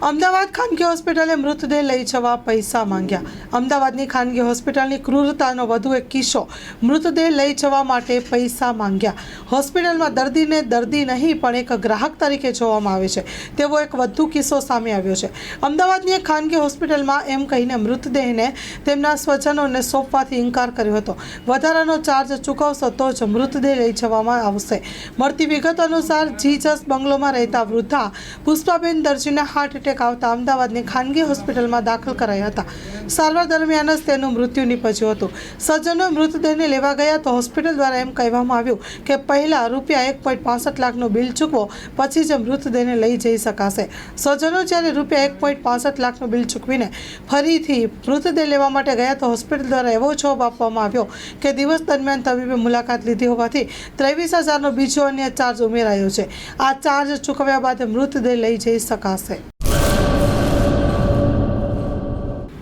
અમદાવાદ ખાનગી હોસ્પિટલે મૃતદેહ લઈ જવા પૈસા માંગ્યા. અમદાવાદની ખાનગી હોસ્પિટલની ક્રૂરતાનો વધુ એક કિસ્સો. મૃતદેહ લઈ જવા માટે પૈસા માંગ્યા. હોસ્પિટલમાં દર્દીને દર્દી નહીં, પણ એક ગ્રાહક તરીકે જોવામાં આવે છે. તેવો એક વધુ કિસ્સો સામે આવ્યો છે. અમદાવાદની એક ખાનગી હોસ્પિટલમાં એમ કહીને મૃતદેહને તેમના સ્વજનોને સોંપવાથી ઇનકાર કર્યો હતો. વધારાનો ચાર્જ ચૂકવશો તો જ મૃતદેહ લઈ જવામાં આવશે. મળતી વિગત અનુસાર જીજસ બંગલોમાં રહેતા વૃદ્ધા પુષ્પાબેન દરજીને હાર્ટ એટેક આવતા અમદાવાદની ખાનગી હોસ્પિટલમાં દાખલ કરાયા હતા. સારવાર દરમિયાન જ તેનું મૃત્યુ નીપજ્યું હતું. સજ્જનો મૃતદેહને લેવા ગયા તો હોસ્પિટલ દ્વારા એમ કહેવામાં આવ્યું કે પહેલાં રૂપિયા એક પોઈન્ટ પાસઠ લાખનું બિલ ચૂકવો, પછી જ મૃતદેહને લઈ જઈ શકાશે. સજ્જનો જ્યારે રૂપિયા એક પોઈન્ટ પાસઠ લાખનું બિલ ચૂકવીને ફરીથી મૃતદેહ લેવા માટે ગયા તો હોસ્પિટલ દ્વારા એવો જવાબ આપવામાં આવ્યો કે દિવસ દરમિયાન તબીબે મુલાકાત લીધી હોવાથી ત્રેવીસ હજારનો બીજો અન્ય ચાર્જ ઉમેરાયો છે. આ ચાર્જ ચૂકવ્યા બાદ મૃતદેહ લઈ જઈ શકાશે.